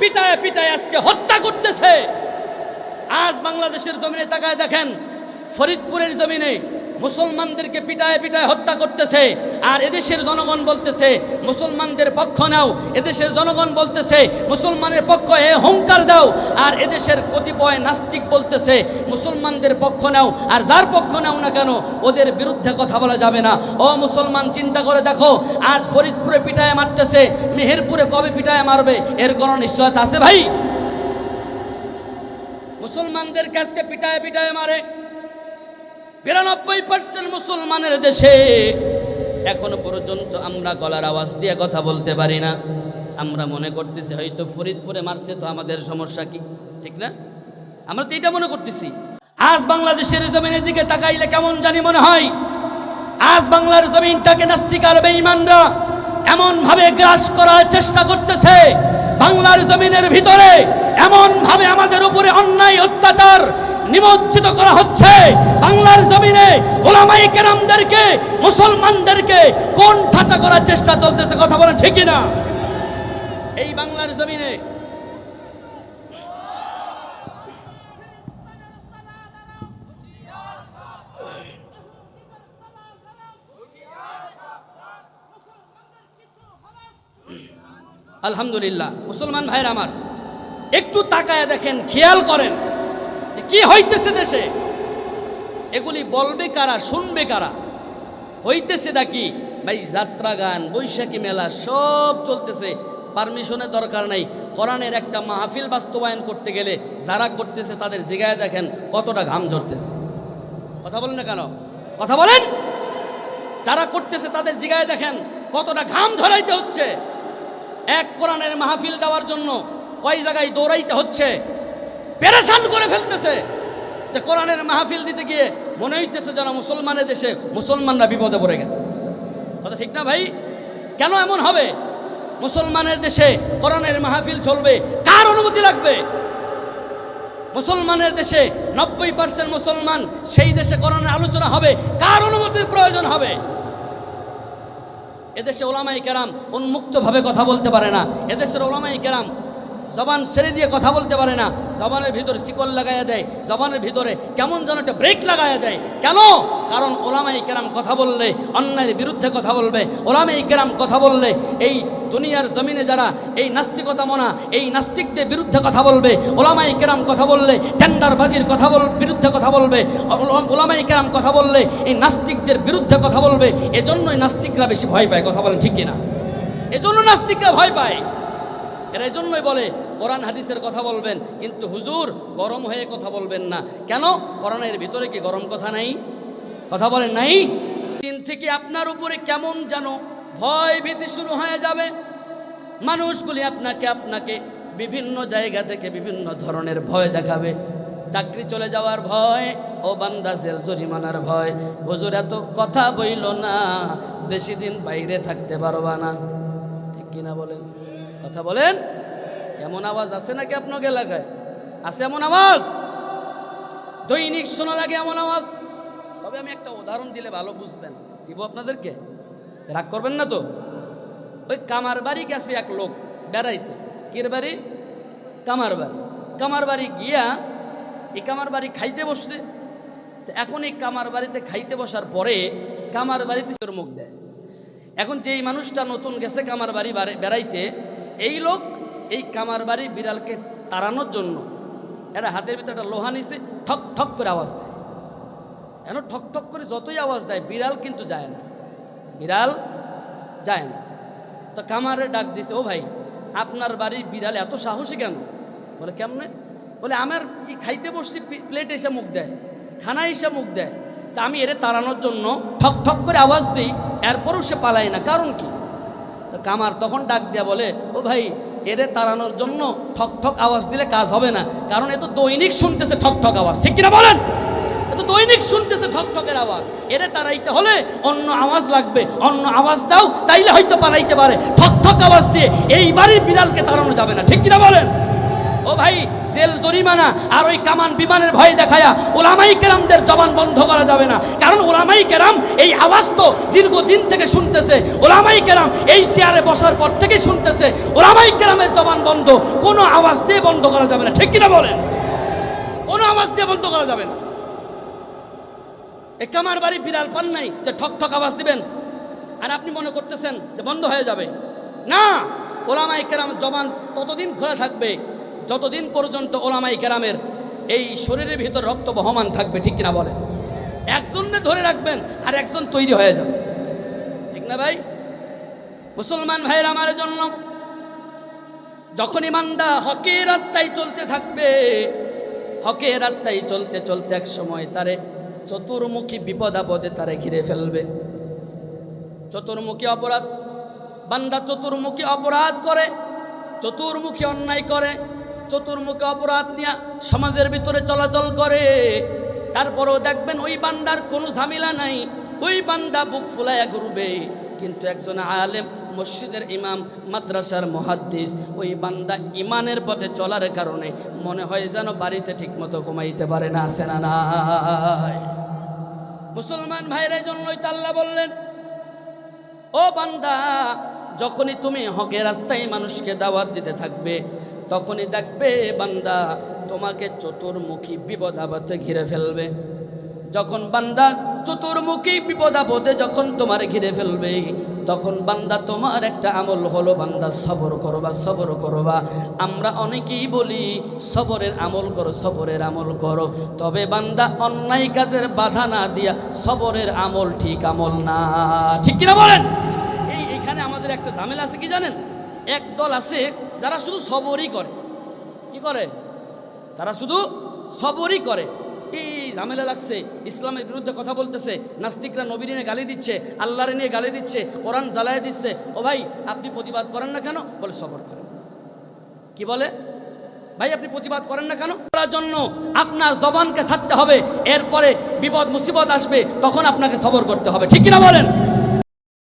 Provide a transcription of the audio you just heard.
পিটায় পিটায় আজকে হত্যা করতেছে। আজ বাংলাদেশের জমিনে তাকায় দেখেন ফরিদপুরের জমিনে মুসলমানদেরকে পিটায় পিটায় হত্যা করতেছে, আর এদেশের জনগণ বলতেছে, মুসলমানদের পক্ষ নাও। এদেশের জনগণ বলতেছে, মুসলমানের পক্ষ, এ হুঙ্কার দাও। আর এদেশের কতিপয় নাস্তিক বলতেছে, মুসলমানদের পক্ষ নাও। আর যার পক্ষ নাও না কেন, ওদের বিরুদ্ধে কথা বলা যাবে না। ও মুসলমান, চিন্তা করে দেখো, আজ ফরিদপুরে পিটায় মারতেছে, মেহেরপুরে কবে পিটায় মারবে, এর কোনো নিশ্চয়তা আছে ভাই? মুসলমানদের কাছকে পিটায় পিটায় মারে। বিরানব্বই পার্সেন্ট মুসলমানের দেশে এখনও পর্যন্ত আমরা গলার আওয়াজ দিয়ে কথা বলতে পারি না। আমরা মনে করতেছি হয়তো ফরিদপুরে মারছে, তো আমাদের সমস্যা কি? ঠিক না? আমরা তো এটা মনে করতেছি। আজ বাংলাদেশের জমিনের দিকে তাকাইলে কেমন জানি মনে হয়? আজ বাংলার জমিনটাকে নাস্তিকার বেঈমানরা এমন ভাবে গ্রাস করার চেষ্টা করতেছে। বাংলার জমিনের ভিতরে এমন ভাবে আমাদের উপরে অন্যায়, অত্যাচার নিমজ্জিত করা হচ্ছে। বাংলার জমিনে ওলামাই কেরামদেরকে, মুসলমানদেরকে কোন ঠাসা করার চেষ্টা চলতেছে কথা বলেন ঠিকই না এই বাংলার জমিনে আলহামদুলিল্লাহ, মুসলমান ভাইয়ের আমার, একটু তাকায় দেখেন, খেয়াল করেন। কি হইতেছে দেশে? এগুলি বলবে কারা, শুনবে কারা? হইতেছে নাকি ভাই যাত্রা গান বৈশাখী মেলা, সব চলতেছে। পারমিশনের দরকার নাই। কোরআনের একটা মাহফিল বাস্তবায়ন করতে গেলে যারা করতেছে তাদের জিগায় দেখেন কতটা ঘাম ঝরতেছে। কথা বলেন না কেন? কথা বলেন? যারা করতেছে তাদের জিগায় দেখেন কতটা ঘাম ধরাইতে হচ্ছে। এক কোরআনের মাহফিল দেওয়ার জন্য কয় জায়গায় দৌড়াইতে হচ্ছে? পেরেশান করে ফেলতেছে। যে কোরআনের মাহফিল দিতে গিয়ে মনে হইতেছে যারা মুসলমানের দেশে মুসলমানরা বিপদে পড়ে গেছে। কথা ঠিক না ভাই? কেন এমন হবে? মুসলমানের দেশে কোরআনের মাহফিল চলবে, কার অনুমতি লাগবে? মুসলমানের দেশে নব্বই পার্সেন্ট মুসলমান সেই দেশে কোরআনের আলোচনা হবে, কার অনুমতির প্রয়োজন হবে? এদেশে ওলামাই কেরাম উন্মুক্তভাবে কথা বলতে পারে না। এদেশের ওলামাই কেরাম জবান ছেড়ে দিয়ে কথা বলতে পারে না। জবানের ভিতরে শিকল লাগাইয়া দেয়। জবানের ভিতরে কেমন যেন একটা ব্রেক লাগাইয়া দেয়। কেন? কারণ ওলামাই কেরাম কথা বললে, অন্যায়ের বিরুদ্ধে কথা বলবে। ওলামাই কেরাম কথা বললে, এই দুনিয়ার জমিনে যারা, এই নাস্তিকতা মনা এই নাস্তিকদের বিরুদ্ধে কথা বলবে ওলামাই কেরাম কথা বললে, টেন্ডারবাজির কথা বল, বিরুদ্ধে কথা বলবে ওলা- ওলামাই কেরাম কথা বললে, এই নাস্তিকদের বিরুদ্ধে কথা বলবে, এজন্যই নাস্তিকরা বেশি ভয় পায়। কথা বলেন ঠিক কিনা? এজন্য নাস্তিকরা ভয় পায়। এরা জন্যই বলে, কোরআন হাদিসের কথা বলবেন, কিন্তু হুজুর গরম হয়ে কথা বলবেন না। কেন? কোরআনের ভিতরে কি গরম কথা নাই? কথা বলেন নাই? দিন থেকে আপনার উপরে কেমন যেন ভয় ভীতি শুরু হয়ে যাবে। মানুষগুলি আপনাকে আপনাকে বিভিন্ন জায়গা থেকে বিভিন্ন ধরনের ভয় দেখাবে। চাকরি চলে যাওয়ার ভয়, ও বান্দা জেল জরিমানার ভয়। হুজুর, এত কথা বইল না, বেশি দিন বাইরে থাকতে পারবা না। ঠিক কিনা বলেন? কথা বলেন? এমন আওয়াজ আছে নাকি আপনাকে এলাকায়? আছে এমন আওয়াজ? দৈনিক শোনা লাগে এমন আওয়াজ? তবে আমি একটা উদাহরণ দিলে ভালো বুঝবেন। দিব আপনাদেরকে? রাগ করবেন না তো? ওই কামার বাড়ি গেছে এক লোক বেড়াইতে। কির বাড়ি? কামার বাড়ি। কামার বাড়ি গিয়া এই কামার বাড়ি খাইতে বসতে তো এখন এই কামার বাড়িতে খাইতে বসার পরে কামার বাড়িতে মুখ দেয়। এখন যেই মানুষটা নতুন গেছে কামার বাড়ি- বেড়াইতে এই লোক এই কামার বাড়ি বিড়ালকে তাড়ানোর জন্য এরা হাতের ভিতরে একটা লোহা নিছে, ঠক ঠক করে আওয়াজ দেয়। এখন ঠক ঠক করে যতই আওয়াজ দেয়, বিড়াল কিন্তু যায় না। বিড়াল যায় না। তো কামারে ডাক দিছে, ও ভাই, আপনার বাড়ির বিড়াল এত সাহসী কেন? বলে, কেমনে? বলে, আমার ই খাইতে বসছি প্লেট এসে মুখ দেয় খানা এসে মুখ দেয়। তা আমি এরে তাড়ানোর জন্য ঠক ঠক করে আওয়াজ দিই, এরপরও সে পালায় না। কারণ কি? কামার তখন ডাক দেয়া বলে, ও ভাই, এদের তাড়ানোর জন্য ঠক ঠক আওয়াজ দিলে কাজ হবে না। কারণ এ তো দৈনিক শুনতেছে ঠক ঠক আওয়াজ। ঠিক কিনা বলেন? এ তো দৈনিক শুনতেছে ঠক ঠকের আওয়াজ। এরে তাড়াইতে হলে অন্য আওয়াজ লাগবে। অন্য আওয়াজ দাও, তাইলে হয়তো পালাইতে পারে। ঠক ঠক আওয়াজ দিয়ে এইবারই বিড়ালকে তাড়ানো যাবে না। ঠিক কিনা বলেন? ও ভাই, জেল জরিমানা আর ওই কামান বিমানের ভয় দেখায়া ওলামাই কেরামদের জবান বন্ধ করা যাবে না। কারণ ওলামাই কেরাম এই আওয়াজ তো দীর্ঘদিন থেকে শুনতেছে। ওলামাই কেরাম এই চেয়ারে বসার পর থেকে শুনতেছে। ওলামাই কেরামের জবান বন্ধ, কোনো আওয়াজ দিয়ে বন্ধ করা যাবে না। ঠিক কিনা বলেন? কোনো আওয়াজ দিয়ে বন্ধ করা যাবে না। এ কামার বাড়ি বিড়াল পান নাই যে ঠক ঠক আওয়াজ দিবেন? আর আপনি মনে করতেছেন যে বন্ধ হয়ে যাবে? না! ওলামাই কেরাম জবান ততদিন খোলা থাকবে। যতদিন পর্যন্ত ওলামাই কেরামের এই শরীরের ভিতর রক্ত বহমান থাকবে, ঠিক কিনা বলেন? একজনকে ধরে রাখবেন আর একজন তৈরি হয়ে যাবে। ঠিক না ভাই? মুসলমান ভাইয়ের আমার জন্য, যখন ইমানদা হকের রাস্তায় চলতে থাকবে, হকের রাস্তায় চলতে চলতে এক সময় তারে চতুর্মুখী বিপদ আপদে তারে ঘিরে ফেলবে। চতুর্মুখী অপরাধ, বান্দা চতুর্মুখী অপরাধ করে, চতুর্মুখী অন্যায় করে চতুর্মুখী অপরাধ নিয়ে সমাজের ভিতরে চলাচল করে। তারপরেও দেখবেন ওই বান্দার কোনো ঝামেলা নাই। ওই বান্দা বুক ফুলাইয়া ঘুরবে। কিন্তু একজন আলেম, মসজিদের ইমাম, মাদ্রাসার মহাদ্দিস, ওই বান্দা ইমানের পথে চলার কারণে মনে হয় যেন বাড়িতে ঠিকমতো ঘুমাইতে পারে না আসে না মুসলমান ভাইরা জন্যই তাল্লা বললেন, ও বান্দা, যখনই তুমি হকের রাস্তায় মানুষকে দাওয়াত দিতে থাকবে তখনই দেখবে বান্দা তোমাকে চতুর্মুখী বিপদ আপদে ঘিরে ফেলবে। যখন বান্দা চতুর্মুখী বিপদ আপদে যখন তোমার ঘিরে ফেলবে, তখন বান্দা তোমার একটা আমল হলো, বান্দা সবর করবা সবর করবা। আমরা অনেকেই বলি, সবরের আমল করো, সবরের আমল করো। তবে বান্দা অন্যায় কাজের বাধা না দিয়া সবরের আমল ঠিক আমল না। ঠিক কিনা বলেন? এই, এখানে আমাদের একটা ঝামেলা আছে, কি জানেন? এক দল আছে যারা শুধু সবরই করে। কি করে? তারা শুধু সবরই করে। এই ঝামেলা লাগছে, ইসলামের বিরুদ্ধে কথা বলতেছে, নাস্তিকরা নবীর নিয়ে গালি দিচ্ছে, আল্লাহর নিয়ে গালি দিচ্ছে, কোরআন জ্বালায় দিচ্ছে। ও ভাই, আপনি প্রতিবাদ করেন না কেন? বলে সবর করেন কি বলে? ভাই, আপনি প্রতিবাদ করেন না কেন? করার জন্য আপনার জবানকে ছাড়তে হবে, এরপরে বিপদ মুসিবত আসবে, তখন আপনাকে সবর করতে হবে। ঠিক কিনা বলেন?